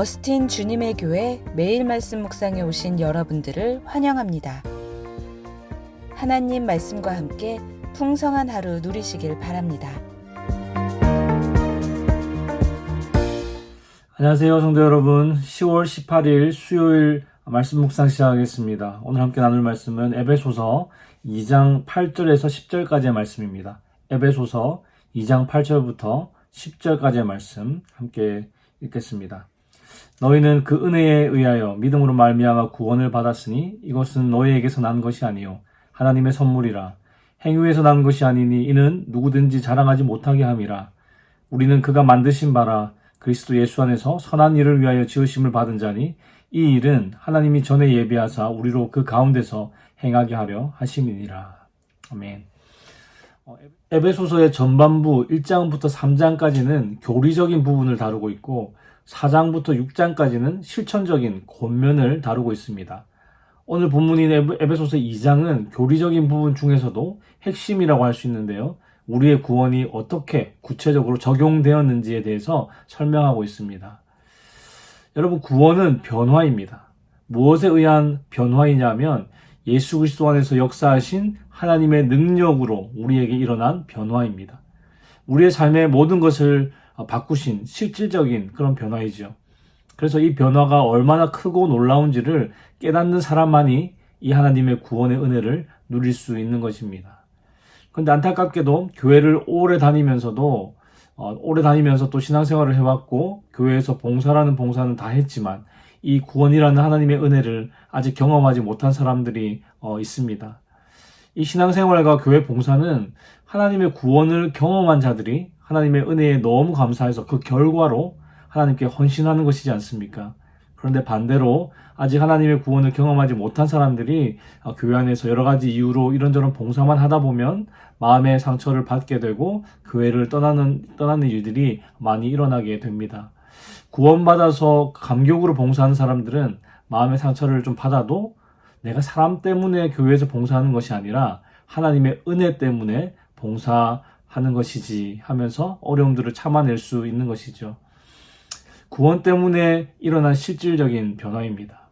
어스틴 주님의 교회 매일 말씀 묵상에 오신 여러분들을 환영합니다. 하나님 말씀과 함께 풍성한 하루 누리시길 바랍니다. 안녕하세요, 성도 여러분. 10월 18일 수요일 말씀 묵상 시작하겠습니다. 오늘 함께 나눌 말씀은 에베소서 2장 8절에서 10절까지의 말씀입니다. 에베소서 2장 8절부터 10절까지의 말씀 함께 읽겠습니다. 너희는 그 은혜에 의하여 믿음으로 말미암아 구원을 받았으니 이것은 너희에게서 난 것이 아니요 하나님의 선물이라 행위에서 난 것이 아니니 이는 누구든지 자랑하지 못하게 함이라 우리는 그가 만드신 바라 그리스도 예수 안에서 선한 일을 위하여 지으심을 받은 자니 이 일은 하나님이 전에 예비하사 우리로 그 가운데서 행하게 하려 하심이니라. 아멘. 어, 에베소서의 전반부 1장부터 3장까지는 교리적인 부분을 다루고 있고 4장부터 6장까지는 실천적인 권면을 다루고 있습니다. 오늘 본문인 에베소서 2장은 교리적인 부분 중에서도 핵심이라고 할 수 있는데요. 우리의 구원이 어떻게 구체적으로 적용되었는지에 대해서 설명하고 있습니다. 여러분, 구원은 변화입니다. 무엇에 의한 변화이냐면 예수 그리스도 안에서 역사하신 하나님의 능력으로 우리에게 일어난 변화입니다. 우리의 삶의 모든 것을 바꾸신 실질적인 그런 변화이죠. 그래서 이 변화가 얼마나 크고 놀라운지를 깨닫는 사람만이 이 하나님의 구원의 은혜를 누릴 수 있는 것입니다. 그런데 안타깝게도 교회를 오래 다니면서도 어, 오래 다니면서 또 신앙생활을 해왔고 교회에서 봉사라는 봉사는 다 했지만 이 구원이라는 하나님의 은혜를 아직 경험하지 못한 사람들이 어, 있습니다. 이 신앙생활과 교회 봉사는 하나님의 구원을 경험한 자들이 하나님의 은혜에 너무 감사해서 그 결과로 하나님께 헌신하는 것이지 않습니까? 그런데 반대로 아직 하나님의 구원을 경험하지 못한 사람들이 어, 교회 안에서 여러 가지 이유로 이런저런 봉사만 하다 보면 마음의 상처를 받게 되고 교회를 떠나는 떠나는 일들이 많이 일어나게 됩니다. 구원받아서 감격으로 봉사하는 사람들은 마음의 상처를 좀 받아도 내가 사람 때문에 교회에서 봉사하는 것이 아니라 하나님의 은혜 때문에 봉사 하는 것이지 하면서 어려움들을 참아낼 수 있는 것이죠. 구원 때문에 일어난 실질적인 변화입니다.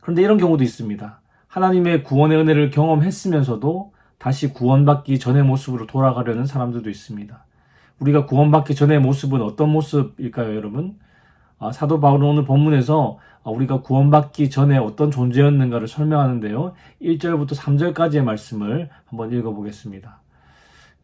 그런데 이런 경우도 있습니다. 하나님의 구원의 은혜를 경험했으면서도 다시 구원받기 전의 모습으로 돌아가려는 사람들도 있습니다. 우리가 구원받기 전의 모습은 어떤 모습일까요, 여러분? 아, 사도 바울은 오늘 본문에서 아, 우리가 구원받기 전에 어떤 존재였는가를 설명하는데요. 1절부터 3절까지의 말씀을 한번 읽어보겠습니다.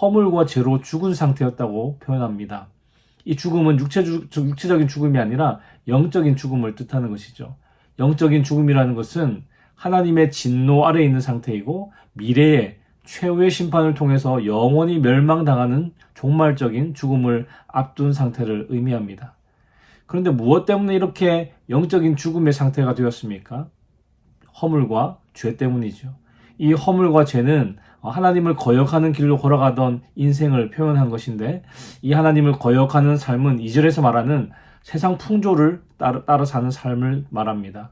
허물과 죄로 죽은 상태였다고 표현합니다. 이 죽음은 육체, 육체적인 죽음이 아니라 영적인 죽음을 뜻하는 것이죠. 영적인 죽음이라는 것은 하나님의 진노 아래 있는 상태이고 미래에 최후의 심판을 통해서 영원히 멸망당하는 종말적인 죽음을 앞둔 상태를 의미합니다. 그런데 무엇 때문에 이렇게 영적인 죽음의 상태가 되었습니까? 허물과 죄 때문이죠. 이 허물과 죄는 하나님을 거역하는 길로 걸어가던 인생을 표현한 것인데 이 하나님을 거역하는 삶은 이절에서 말하는 세상 풍조를 따라, 따라 사는 삶을 말합니다.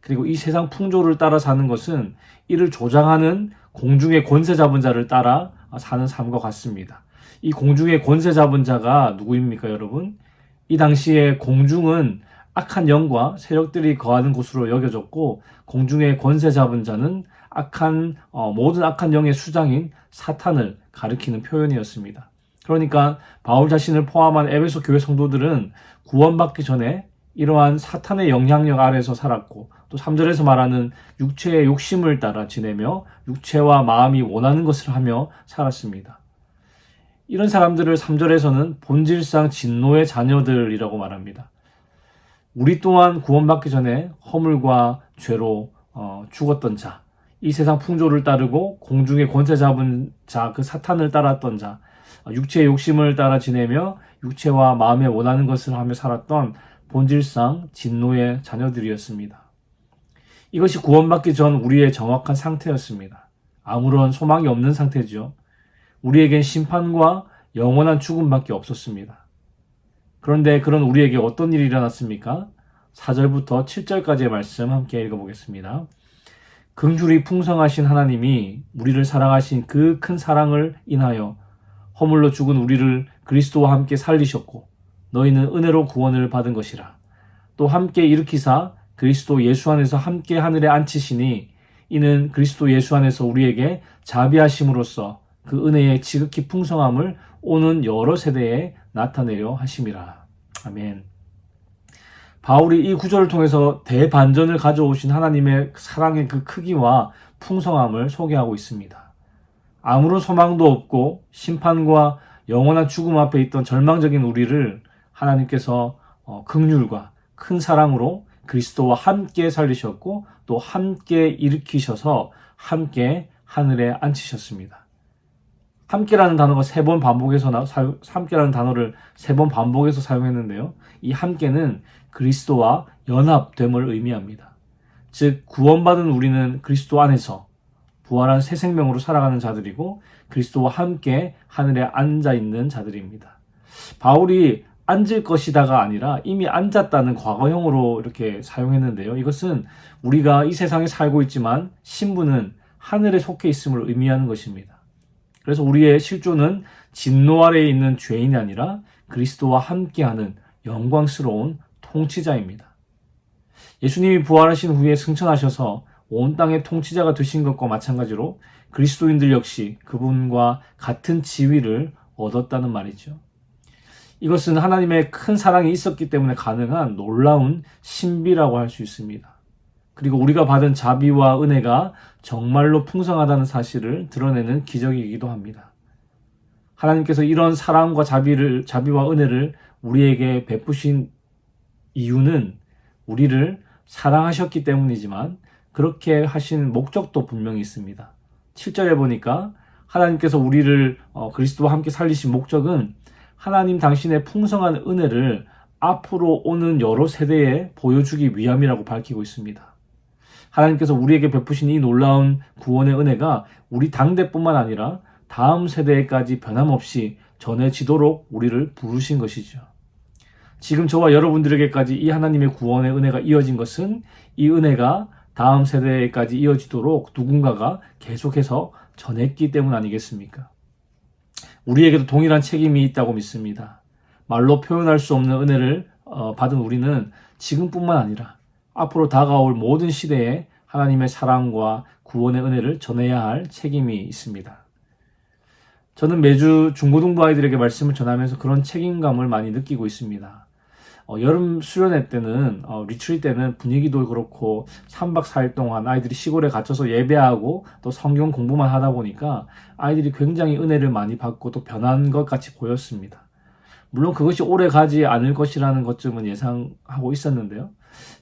그리고 이 세상 풍조를 따라 사는 것은 이를 조장하는 공중의 권세 잡은 자를 따라 사는 삶과 같습니다. 이 공중의 권세 잡은 자가 누구입니까, 여러분? 이 당시에 공중은 악한 영과 세력들이 거하는 곳으로 여겨졌고 공중의 권세 잡은 자는 악한 어, 모든 악한 영의 수장인 사탄을 가리키는 표현이었습니다. 그러니까 바울 자신을 포함한 에베소 교회 성도들은 구원받기 전에 이러한 사탄의 영향력 아래서 살았고 또 3절에서 말하는 육체의 욕심을 따라 지내며 육체와 마음이 원하는 것을 하며 살았습니다. 이런 사람들을 3절에서는 본질상 진노의 자녀들이라고 말합니다. 우리 또한 구원받기 전에 허물과 죄로 어, 죽었던 자, 이 세상 풍조를 따르고 공중의 권세 잡은 자, 그 사탄을 따랐던 자, 육체의 욕심을 따라 지내며 육체와 마음에 원하는 것을 하며 살았던 본질상 진노의 자녀들이었습니다. 이것이 구원받기 전 우리의 정확한 상태였습니다. 아무런 소망이 없는 상태죠. 우리에겐 심판과 영원한 죽음밖에 없었습니다. 그런데 그런 우리에게 어떤 일이 일어났습니까? 4절부터 7절까지의 말씀 함께 읽어보겠습니다. 긍휼이 풍성하신 하나님이 우리를 사랑하신 그 큰 사랑을 인하여 허물로 죽은 우리를 그리스도와 함께 살리셨고 너희는 은혜로 구원을 받은 것이라. 또 함께 일으키사 그리스도 예수 안에서 함께 하늘에 앉히시니 이는 그리스도 예수 안에서 우리에게 자비하심으로써 그 은혜의 지극히 풍성함을 오는 여러 세대에 나타내려 하심이라. 아멘. 바울이 이 구절을 통해서 대반전을 가져오신 하나님의 사랑의 그 크기와 풍성함을 소개하고 있습니다. 아무런 소망도 없고 심판과 영원한 죽음 앞에 있던 절망적인 우리를 하나님께서 어, 극률과 큰 사랑으로 그리스도와 함께 살리셨고 또 함께 일으키셔서 함께 하늘에 앉히셨습니다. 함께라는 단어가 세 번 반복해서 나, 사, 함께라는 단어를 세 번 반복해서 사용했는데요. 이 함께는 그리스도와 연합됨을 의미합니다. 즉 구원받은 우리는 그리스도 안에서 부활한 새 생명으로 살아가는 자들이고 그리스도와 함께 하늘에 앉아 있는 자들입니다. 바울이 앉을 것이다가 아니라 이미 앉았다는 과거형으로 이렇게 사용했는데요. 이것은 우리가 이 세상에 살고 있지만 신부는 하늘에 속해 있음을 의미하는 것입니다. 그래서 우리의 실존은 진노 아래에 있는 죄인이 아니라 그리스도와 함께하는 영광스러운 통치자입니다. 예수님이 부활하신 후에 승천하셔서 온 땅의 통치자가 되신 것과 마찬가지로 그리스도인들 역시 그분과 같은 지위를 얻었다는 말이죠. 이것은 하나님의 큰 사랑이 있었기 때문에 가능한 놀라운 신비라고 할 수 있습니다. 그리고 우리가 받은 자비와 은혜가 정말로 풍성하다는 사실을 드러내는 기적이기도 합니다. 하나님께서 이런 사랑과 자비를, 자비와 은혜를 우리에게 베푸신 이유는 우리를 사랑하셨기 때문이지만 그렇게 하신 목적도 분명히 있습니다. 7절에 보니까 하나님께서 우리를 어, 그리스도와 함께 살리신 목적은 하나님 당신의 풍성한 은혜를 앞으로 오는 여러 세대에 보여주기 위함이라고 밝히고 있습니다. 하나님께서 우리에게 베푸신 이 놀라운 구원의 은혜가 우리 당대뿐만 아니라 다음 세대에까지 변함없이 전해지도록 우리를 부르신 것이죠. 지금 저와 여러분들에게까지 이 하나님의 구원의 은혜가 이어진 것은 이 은혜가 다음 세대까지 이어지도록 누군가가 계속해서 전했기 때문 아니겠습니까? 우리에게도 동일한 책임이 있다고 믿습니다. 말로 표현할 수 없는 은혜를 어, 받은 우리는 지금뿐만 아니라 앞으로 다가올 모든 시대에 하나님의 사랑과 구원의 은혜를 전해야 할 책임이 있습니다. 저는 매주 중고등부 아이들에게 말씀을 전하면서 그런 책임감을 많이 느끼고 있습니다. 어, 여름 수련회 때는 어, 리트리 때는 분위기도 그렇고 3박 4일 동안 아이들이 시골에 갇혀서 예배하고 또 성경 공부만 하다 보니까 아이들이 굉장히 은혜를 많이 받고 또 변한 것 같이 보였습니다. 물론 그것이 오래 가지 않을 것이라는 것쯤은 예상하고 있었는데요.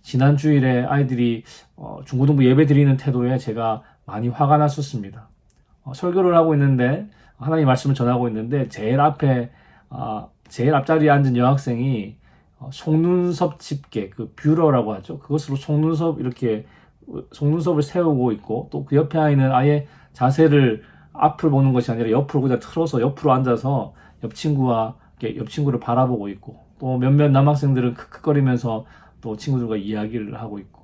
지난 주일에 아이들이 어, 중고등부 예배 드리는 태도에 제가 많이 화가 났었습니다. 어, 설교를 하고 있는데 하나님 말씀을 전하고 있는데 제일 앞에 아, 제일 앞자리에 앉은 여학생이 어, 속눈썹 집게 그 뷰러라고 하죠. 그것으로 속눈썹 이렇게 속눈썹을 세우고 있고 또 그 옆에 아이는 아예 자세를 앞을 보는 것이 아니라 옆으로 그냥 틀어서 옆으로 앉아서 옆 친구와 옆 친구를 바라보고 있고 또 몇몇 남학생들은 크크거리면서 또 친구들과 이야기를 하고 있고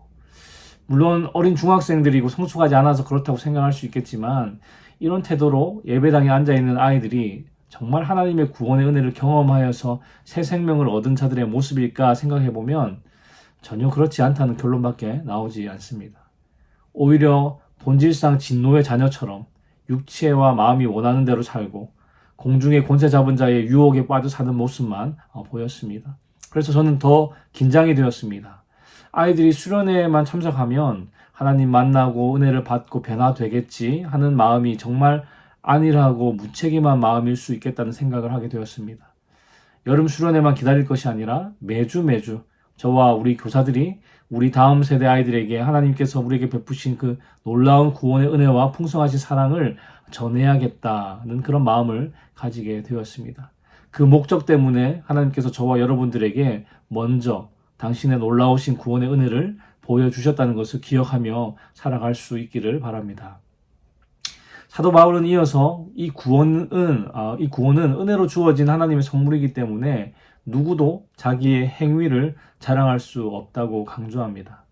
물론 어린 중학생들이고 성숙하지 않아서 그렇다고 생각할 수 있겠지만 이런 태도로 예배당에 앉아 있는 아이들이 정말 하나님의 구원의 은혜를 경험하여서 새 생명을 얻은 자들의 모습일까 생각해 보면 전혀 그렇지 않다는 결론밖에 나오지 않습니다. 오히려 본질상 진노의 자녀처럼 육체와 마음이 원하는 대로 살고 공중의 권세 잡은 자의 유혹에 빠져 사는 모습만 어, 보였습니다. 그래서 저는 더 긴장이 되었습니다. 아이들이 수련회에만 참석하면 하나님 만나고 은혜를 받고 변화되겠지 하는 마음이 정말 안일하고 무책임한 마음일 수 있겠다는 생각을 하게 되었습니다. 여름 수련회만 기다릴 것이 아니라 매주 매주 저와 우리 교사들이 우리 다음 세대 아이들에게 하나님께서 우리에게 베푸신 그 놀라운 구원의 은혜와 풍성하신 사랑을 전해야겠다는 그런 마음을 가지게 되었습니다. 그 목적 때문에 하나님께서 저와 여러분들에게 먼저 당신의 놀라우신 구원의 은혜를 보여주셨다는 것을 기억하며 살아갈 수 있기를 바랍니다. 사도 바울은 이어서 이 구원은 아, 이 구원은 은혜로 주어진 하나님의 선물이기 때문에 누구도 자기의 행위를 자랑할 수 없다고 강조합니다.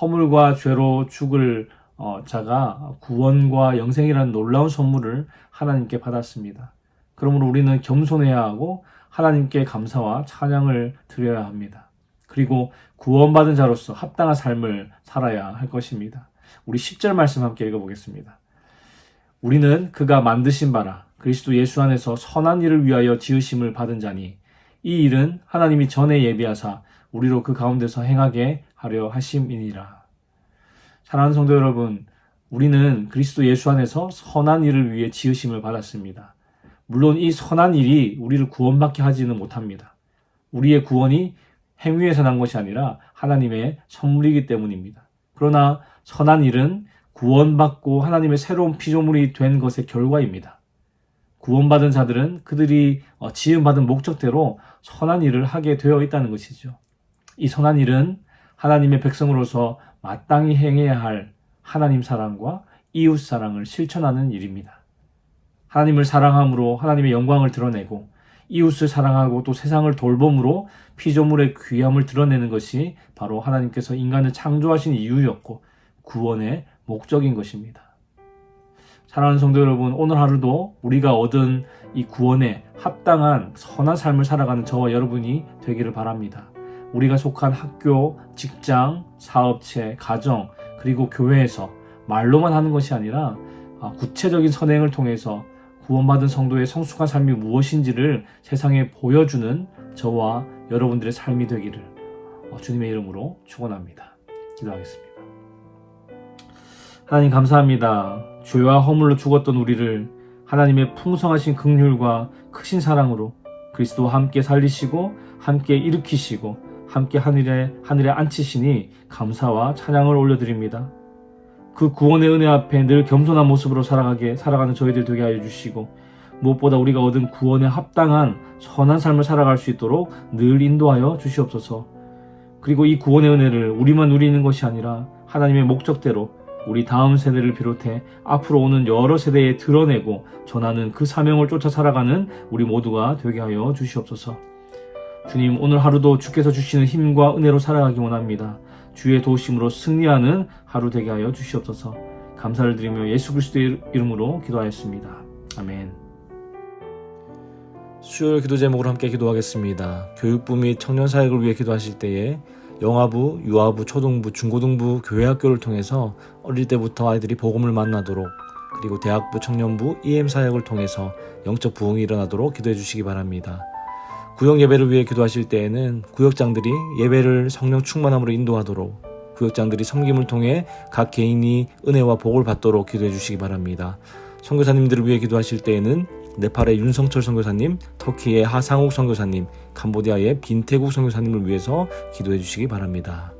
허물과 죄로 죽을 어, 자가 구원과 영생이라는 놀라운 선물을 하나님께 받았습니다. 그러므로 우리는 겸손해야 하고 하나님께 감사와 찬양을 드려야 합니다. 그리고 구원받은 자로서 합당한 삶을 살아야 할 것입니다. 우리 10절 말씀 함께 읽어보겠습니다. 우리는 그가 만드신 바라 그리스도 예수 안에서 선한 일을 위하여 지으심을 받은 자니 이 일은 하나님이 전에 예비하사 우리로 그 가운데서 행하게 하려 하심이니라. 사랑하는 성도 여러분, 우리는 그리스도 예수 안에서 선한 일을 위해 지으심을 받았습니다. 물론 이 선한 일이 우리를 구원받게 하지는 못합니다. 우리의 구원이 행위에서 난 것이 아니라 하나님의 선물이기 때문입니다. 그러나 선한 일은 구원받고 하나님의 새로운 피조물이 된 것의 결과입니다. 구원받은 자들은 그들이 어, 지음받은 목적대로 선한 일을 하게 되어 있다는 것이죠. 이 선한 일은 하나님의 백성으로서 마땅히 행해야 할 하나님 사랑과 이웃 사랑을 실천하는 일입니다. 하나님을 사랑함으로 하나님의 영광을 드러내고 이웃을 사랑하고 또 세상을 돌봄으로 피조물의 귀함을 드러내는 것이 바로 하나님께서 인간을 창조하신 이유였고 구원의 목적인 것입니다. 사랑하는 성도 여러분, 오늘 하루도 우리가 얻은 이 구원에 합당한 선한 삶을 살아가는 저와 여러분이 되기를 바랍니다. 우리가 속한 학교, 직장, 사업체, 가정, 그리고 교회에서 말로만 하는 것이 아니라 아, 구체적인 선행을 통해서 구원받은 성도의 성숙한 삶이 무엇인지를 세상에 보여주는 저와 여러분들의 삶이 되기를 어, 주님의 이름으로 축원합니다. 기도하겠습니다. 하나님 감사합니다. 죄와 허물로 죽었던 우리를 하나님의 풍성하신 긍휼과 크신 사랑으로 그리스도와 함께 살리시고 함께 일으키시고 함께 하늘에 하늘에 앉히시니 감사와 찬양을 올려드립니다. 그 구원의 은혜 앞에 늘 겸손한 모습으로 살아가게 살아가는 저희들 되게 하여 주시고 무엇보다 우리가 얻은 구원에 합당한 선한 삶을 살아갈 수 있도록 늘 인도하여 주시옵소서. 그리고 이 구원의 은혜를 우리만 누리는 것이 아니라 하나님의 목적대로 우리 다음 세대를 비롯해 앞으로 오는 여러 세대에 드러내고 전하는 그 사명을 쫓아 살아가는 우리 모두가 되게 하여 주시옵소서. 주님, 오늘 하루도 주께서 주시는 힘과 은혜로 살아가기 원합니다. 주의 도우심으로 승리하는 하루 되게 하여 주시옵소서. 감사를 드리며 예수 그리스도의 이름으로 기도하였습니다. 아멘. 수요일 기도 제목으로 함께 기도하겠습니다. 교육부 및 청년 사역을 위해 기도하실 때에 영아부, 유아부, 초등부, 중고등부, 교회학교를 통해서 어릴 때부터 아이들이 복음을 만나도록 그리고 대학부, 청년부, EM 사역을 통해서 영적 부흥이 일어나도록 기도해 주시기 바랍니다. 구역 예배를 위해 기도하실 때에는 구역장들이 예배를 성령 충만함으로 인도하도록 구역장들이 섬김을 통해 각 개인이 은혜와 복을 받도록 기도해 주시기 바랍니다. 선교사님들을 위해 기도하실 때에는 네팔의 윤성철 선교사님, 터키의 하상욱 선교사님, 캄보디아의 빈태국 선교사님을 위해서 기도해 주시기 바랍니다.